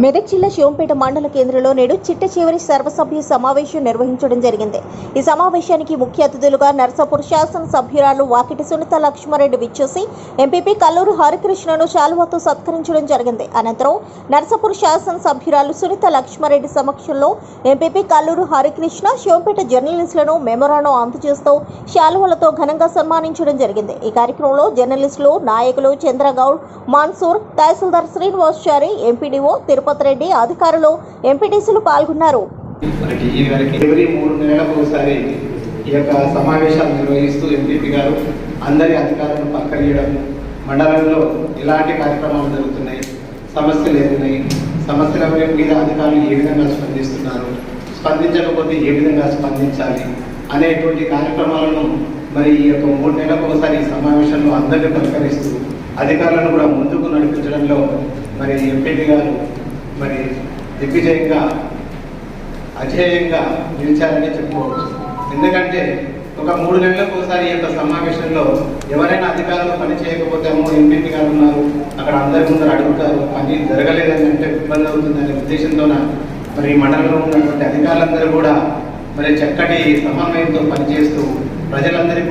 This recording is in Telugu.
మెదక్ జిల్లా శివంపేట మండల కేంద్రంలో నేడు చిట్ట చివరి సర్వసభ్య సమావేశం నిర్వహించడం జరిగింది. ఈ సమావేశానికి ముఖ్య అతిథులుగా నర్సాపూర్ శాసన సభ్యురాలు వాకిటి సునీత లక్ష్మారెడ్డి విచ్చేసి ఎంపీపీ కల్లూరు హరికృష్ణను శాలువాతో సత్కరించడం జరిగింది. అనంతరం నర్సాపూర్ శాసన సభ్యురాలు సునీత లక్ష్మారెడ్డి సమక్షంలో ఎంపీపీ కల్లూరు హరికృష్ణ శివంపేట జర్నలిస్టులను మెమోరాను అందజేస్తూ శాలువలతో ఘనంగా సన్మానించడం జరిగింది. ఈ కార్యక్రమంలో జర్నలిస్టులు నాయకులు చంద్రగౌడ్ మాన్సూర్ తహసీల్దార్ శ్రీనివాసాచారి ఎంపీడీఓ తిరుపతి రెడ్డి అధికారులు ఎంపీటీసీలు పాల్గొన్నారు. ఈ మూడు నెలలకు ఒకసారి ఈ యొక్క సమావేశాలు నిర్వహిస్తూ ఎంపీపీ గారు అందరి అధికారులను పక్కనీయడం మండలంలో ఎలాంటి కార్యక్రమాలు జరుగుతున్నాయి సమస్యలు ఏమున్నాయి సమస్యల మీద అధికారులు ఏ విధంగా స్పందిస్తున్నారు స్పందించకపోతే ఏ విధంగా స్పందించాలి అనేటువంటి కార్యక్రమాలను మరి ఈ యొక్క మూడు నెలలకు ఒకసారి సమావేశంలో అందరినీ పలకరిస్తూ అధికారులను కూడా ముందుకు నడిపించడంలో మరి ఎంపీపీ గారు మరి దిగ్విజయంగా అజేయంగా నిలిచారని చెప్పుకోవచ్చు. ఎందుకంటే ఒక మూడు నెలలకు ఒకసారి ఈ యొక్క సమావేశంలో ఎవరైనా అధికారులు పని చేయకపోతేమో ఎంపీ గారు ఉన్నారు అక్కడ అందరి ముందర అడుగుతారు పని జరగలేదని అంటే ఇబ్బంది అవుతుందనే ఉద్దేశంతోన మరి ఈ మండలంలో ఉన్నటువంటి అధికారులందరూ కూడా మరి చక్కటి సమన్వయంతో పనిచేస్తూ ప్రజలందరికీ కూడా